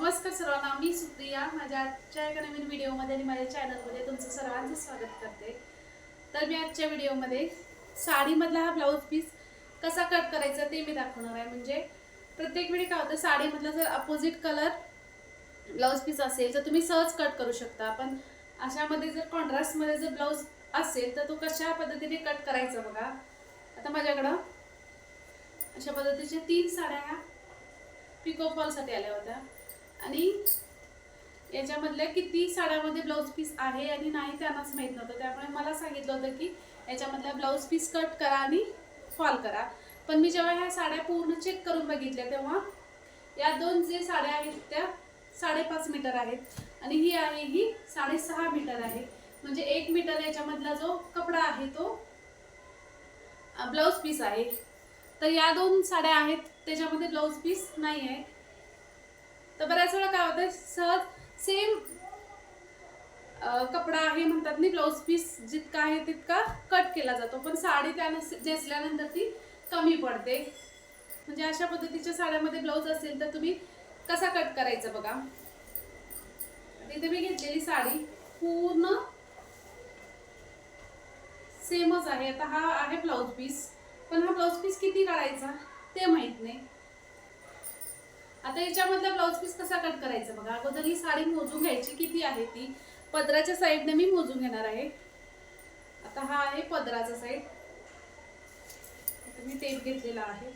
नमस्कार सर्वांना मी सुप्रिया. माझ्या आजच्या एका नवीन व्हिडिओमध्ये आणि माझ्या चॅनलमध्ये तुमचं सर्वांचं स्वागत करते. तर मी आजच्या व्हिडिओमध्ये साडीमधला हा ब्लाऊज पीस कसा कट करायचा ते मी दाखवणार आहे. म्हणजे प्रत्येक वेळी काय होतं साडीमधला जर अपोजिट कलर ब्लाऊज पीस असेल तर तुम्ही सहज कट करू शकता. पण अशामध्ये जर कॉन्ट्रास्टमध्ये जर ब्लाऊज असेल तर तो कशा पद्धतीने कट करायचा बघा. आता माझ्याकडं अशा पद्धतीच्या तीन साड्या ह्या पिकोफॉलसाठी आल्या होत्या. आणि याच्यामधल्या किती साड्यामध्ये ब्लाऊज पीस आहे आणि नाही त्यांनाच माहीत नव्हतं. त्यामुळे मला सांगितलं होतं की याच्यामधल्या ब्लाऊज पीस कट करा आणि फॉल करा. पण मी जेव्हा ह्या साड्या पूर्ण चेक करून बघितल्या तेव्हा या दोन जे साड्या आहेत त्या साडेपाच मीटर आहेत. आणि ही आहे ही साडेसहा मीटर आहे. म्हणजे एक मीटर याच्यामधला जो कपडा आहे तो ब्लाऊज पीस आहे. तर या दोन साड्या आहेत त्याच्यामध्ये ब्लाऊज पीस नाही आहे. तर बऱ्याच वेळा काय होतं सहज सेम कपडा आहे म्हणतात नाही ब्लाऊज पीस जितका आहे तितका कट केला जातो. पण साडी त्यानं जेसल्यानंतर ती कमी पडते. म्हणजे अशा पद्धतीच्या साड्यामध्ये ब्लाऊज असेल तर तुम्ही कसा कट करायचा बघा. तिथे मी घेतलेली साडी पूर्ण सेमच आहे. आता हा आहे ब्लाऊज पीस पण हा ब्लाऊज पीस किती काढायचा? ते माहीत नाही. आता याच्यामधला ब्लाऊज पीस कसा कट करायचा बघा? अगोदर ही साडी मोजून घ्यायची किती आहे ती? पदराच्या साईडने मी मोजून घेणार आहे. आता हा आहे पदराचा साईड आता मी टेप घेतलेला आहे.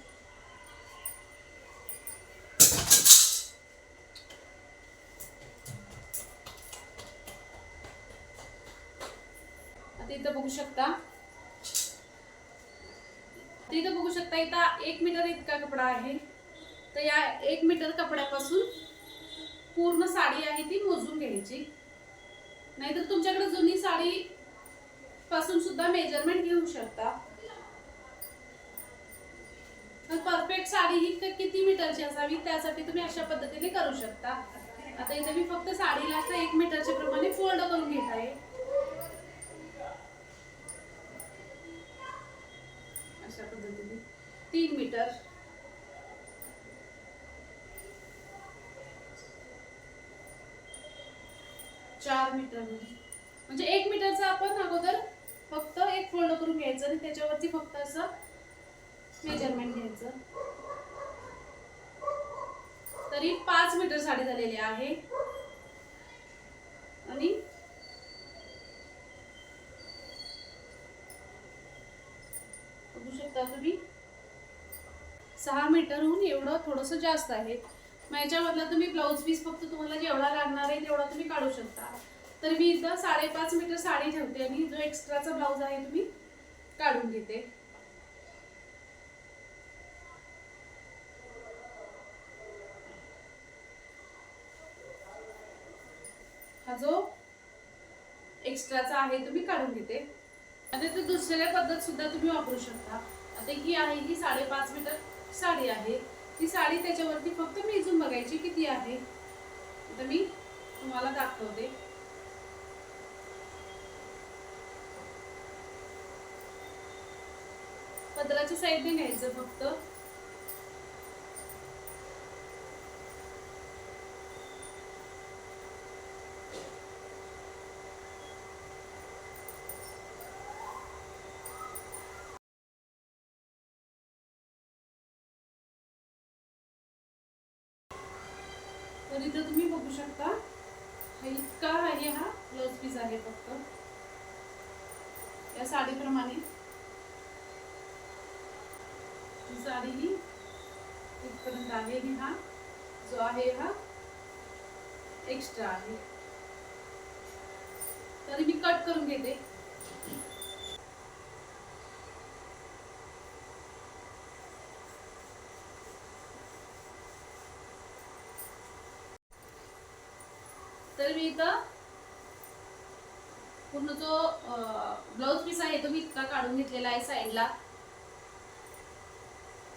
आता इथं बघू शकता. इथं बघू शकता इथं एक मीटर इतका कपडा आहे. तर या एक मीटर कपड्यापासून पूर्ण साडी आहे ती मोजून घ्यायची. नाहीतर तुमच्याकडे जुनी साडी पासून सुद्धा मेजरमेंट घेऊ शकता. परफेक्ट साडी ही किती मीटरची असावी त्यासाठी तुम्ही अशा पद्धतीने करू शकता. आता इथे मी फक्त साडीला असं एक मीटरच्या प्रमाणे फोल्ड करून घेत आहे. अशा पद्धतीने. तीन मीटर चार मीटर म्हणजे एक मीटरचा आपण अगोदर फक्त एक फोल्ड करून घ्यायचं आणि त्याच्यावरती फक्त असं मेजरमेंट घ्यायचं. तरी पाच मीटर साडी झालेली आहे. आणि बघू शकता तुम्ही सहा मीटरहून एवढं थोडंसं जास्त आहे. मग याच्यामधला तुम्ही ब्लाऊज पीस फक्त तुम्हाला जेवढा लागणार आहे तेवढा तुम्ही काढू शकता. तर मी इथं साडेपाच मीटर साडी ठेवते आणि जो एक्स्ट्राचा ब्लाऊज आहे तुम्ही काढून घेते. हा जो एक्स्ट्राचा आहे तुम्ही काढून घेते. आता दुसऱ्या पद्धत सुद्धा तुम्ही वापरू शकता. आता ही आहे ही साडेपाच मीटर साडी आहे. ती साडी त्याच्यावरती फक्त मी इजून बघायची किती आहे. आता मी तुम्हाला दाखवते. पदराच्या साईडने घ्यायचं फक्त. तर इथं तुम्ही बघू शकता इतका आहे हा ब्लाऊज पीस आहे फक्त. या साडीप्रमाणे. साडी ही इथपर्यंत आहे आणि हा जो आहे हा एक्स्ट्रा आहे. तरी मी कट करून घेते. तर मी इथं पूर्ण जो ब्लाऊज पीस आहे तो मी इतका काढून घेतलेला आहे साईडला.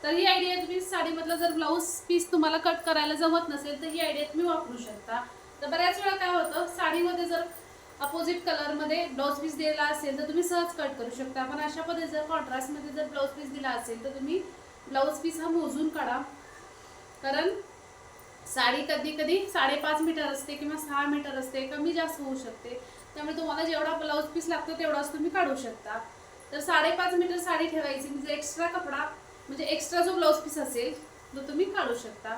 तर ही आयडिया तुम्ही साडीमधला जर ब्लाऊज पीस तुम्हाला कट करायला जमत नसेल तर ही आयडिया तुम्ही वापरू शकता. तर बऱ्याच वेळा काय होतं साडीमध्ये जर अपोजिट कलरमध्ये ब्लाऊज पीस दिला असेल तर तुम्ही सहज कट करू शकता. पण अशा पद्धती जर कॉन्ट्रास्टमध्ये जर ब्लाऊज पीस दिला असेल तर तुम्ही ब्लाऊज पीस हा मोजून काढा. कारण साडी कधी कधी साडेपाच मीटर असते किंवा सहा मीटर असते कमी जास्त होऊ शकते. त्यामुळे तुम्हाला जेवढा ब्लाऊज पीस लागतो तेवढाच तुम्ही काढू शकता. तर साडेपाच मीटर साडी ठेवायची म्हणजे एक्स्ट्रा कपडा म्हणजे एक्स्ट्रा जो ब्लाऊज पीस असेल तो तुम्ही काढू शकता.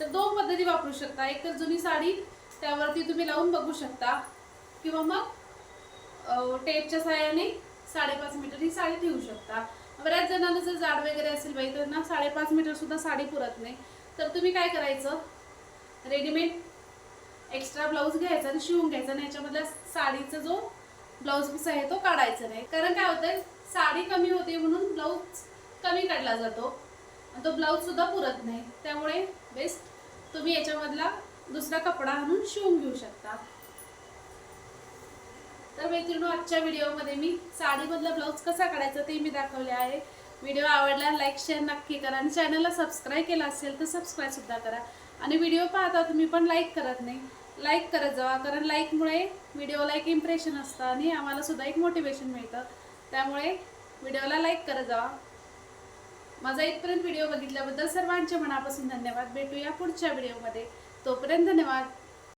तर दोन पद्धती वापरू शकता. एक तर जुनी साडी त्यावरती तुम्ही लावून बघू शकता. किंवा मग टेपच्या साह्याने साडेपाच मीटर ही साडी ठेवू शकता. बऱ्याच जणांना जर जाड वगैरे असेल बाई तर साडेपाच मीटर सुद्धा साडी पुरत नाही. तर तुम्ही काय करायचं? रेडीमेड एक्स्ट्रा ब्लाऊज घ्यायचा आणि शिवून घ्यायचा. आणि याच्यामधल्या साडीचा जो ब्लाऊज पीस आहे तो काढायचा नाही. कारण काय होतंय? साडी कमी होते म्हणून ब्लाऊज कमी काढला जातो. आणि तो ब्लाऊजसुद्धा पुरत नाही. त्यामुळे बेस्ट तुम्ही याच्यामधला दुसरा कपडा आणून शिवून घेऊ शकता. तर मैत्रिणी आजच्या व्हिडिओमध्ये मी साडीमधला ब्लाऊज कसा काढायचा ते मी दाखवले आहे. व्हिडिओ आवडला लाईक शेअर नक्की करा. आणि चॅनलला सबस्क्राईब केला असेल तर सबस्क्राईब सुद्धा करा. आणि व्हिडिओ पाहता तुम्ही पण लाईक करत नाही. लाईक करत जावा कारण लाईकमुळे व्हिडिओला एक इम्प्रेशन असतं आणि आम्हालासुद्धा एक मोटिवेशन मिळतं. त्यामुळे व्हिडिओला लाईक करत जावा. माझा इथपर्यंत व्हिडिओ बघितल्याबद्दल सर्वांचे मनापासून धन्यवाद. भेटूया पुढच्या व्हिडिओमध्ये तोपर्यंत धन्यवाद.